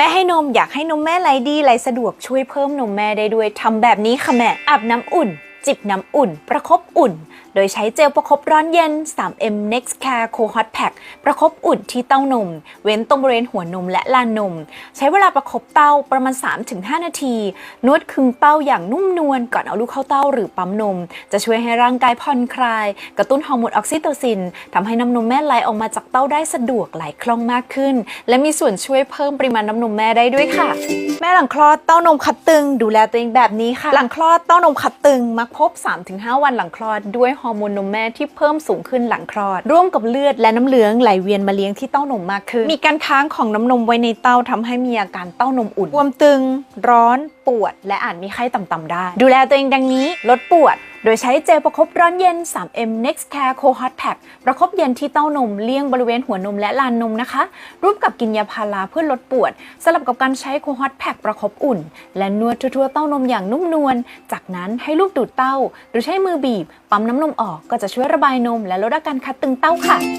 แม่ให้นมอยากให้นมแม่ไหลดีไหลสะดวกช่วยเพิ่มนมแม่ได้ด้วยทำแบบนี้ค่ะแม่อาบน้ำอุ่น จิบน้ำอุ่น ประคบอุ่น โดยใช้เจลประคบร้อนเย็น 3M Next Care Co Hot Pack ประคบอุ่นที่เต้านม เว้นตรงบริเวณหัวนมและลานนม ใช้เวลาประคบเต้าประมาณ 3-5 นาที นวดคึงเต้าอย่างนุ่มนวลก่อนเอาลูกเข้าเต้าหรือปั๊มนม จะช่วยให้ร่างกายผ่อนคลาย กระตุ้นฮอร์โมนออกซิโตซินทำให้น้ำนมแม่ไหลออกมาจากเต้าได้สะดวกไหลคล่องมากขึ้น และมีส่วนช่วยเพิ่มปริมาณน้ำนมแม่ได้ด้วยค่ะ แม่หลังคลอดเต้านมคัดตึง ดูแลตัวเองแบบนี้ค่ะ หลังคลอดเต้านมคัดตึงมักพบ 3-5 วันหลังคลอดด้วยฮอร์โมนนมแม่ที่เพิ่มสูงขึ้นหลังคลอด ร่วมกับเลือดและน้ำเหลืองไหลเวียนมาเลี้ยงที่เต้านมมากขึ้น มีการค้างของน้ำนมไว้ในเต้าทำให้มีอาการเต้านมอุ่นบวมตึง ร้อน ปวด และอาจมีไข้ต่ำๆได้ ดูแลตัวเองดังนี้ ลดปวด โดยใช้เจลประคบร้อนเย็น 3M Next Care Co Hot Pack ประคบเย็นที่เต้านมเลี่ยงบริเวณหัวนมและลานนมนะคะร่วมกับกินยาพาราเพื่อลดปวด สลับกับการใช้ Co Hot Pack ประคบอุ่น และนวดทั่วๆเต้านมอย่างนุ่มนวล จากนั้นให้ลูกดูดเต้า หรือใช้มือบีบ ปั๊มน้ำนมออกก็จะช่วยระบายนมและลดอาการคัดตึงเต้าค่ะ